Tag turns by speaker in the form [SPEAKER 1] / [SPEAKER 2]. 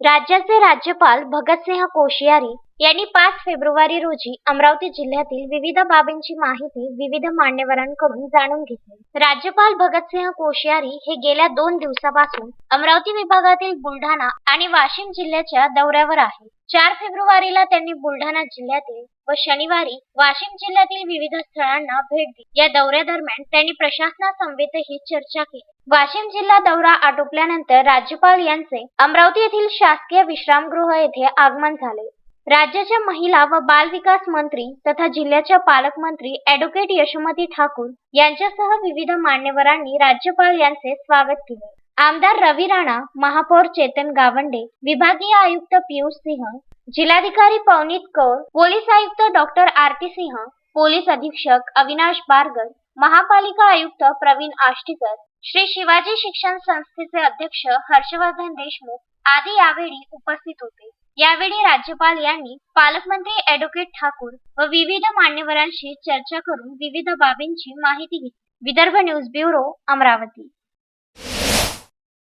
[SPEAKER 1] राज्याचे राज्यपाल भगतसिंह कोश्यारी यांनी पाच फेब्रुवारी रोजी अमरावती जिल्ह्यातील विविध बाबींची माहिती विविध मान्यवरांकडून जाणून घेतली. राज्यपाल भगतसिंह कोश्यारी हे गेल्या दोन दिवसापासून अमरावती विभागातील बुलढाणा आणि वाशिम जिल्ह्याच्या दौऱ्यावर आहे चार फेब्रुवारीला त्यांनी बुलढाणा जिल्ह्यातील व शनिवारी वाशिम जिल्ह्यातील विविध स्थळांना भेट दिली. या दौऱ्यादरम्यान त्यांनी प्रशासनासमवेतही चर्चा केली. वाशिम जिल्हा दौरा आटोपल्यानंतर राज्यपाल यांचे अमरावती येथील शासकीय विश्रामगृह येथे आगमन झाले. राज्याच्या महिला व बाल विकास मंत्री तथा जिल्ह्याच्या पालकमंत्री अॅडव्होकेट यशोमती ठाकूर यांच्यासह विविध मान्यवरांनी राज्यपाल यांचे स्वागत केले. आमदार रवी राणा महापौर चेतन गावंडे विभागीय आयुक्त पियुष सिंह जिल्हाधिकारी पवनीत कौर पोलीस आयुक्त डॉक्टर आरती सिंह पोलीस अधीक्षक अविनाश बारगर महापालिका आयुक्त प्रवीण आष्टीकर श्री शिवाजी शिक्षण संस्थेचे अध्यक्ष हर्षवर्धन देशमुख आदी यावेळी उपस्थित होते. यावेळी राज्यपाल यांनी पालकमंत्री अॅडव्होकेट ठाकूर व विविध मान्यवरांशी चर्चा करून विविध बाबींची माहिती घेतली. Vidarbha news bureau Amravati.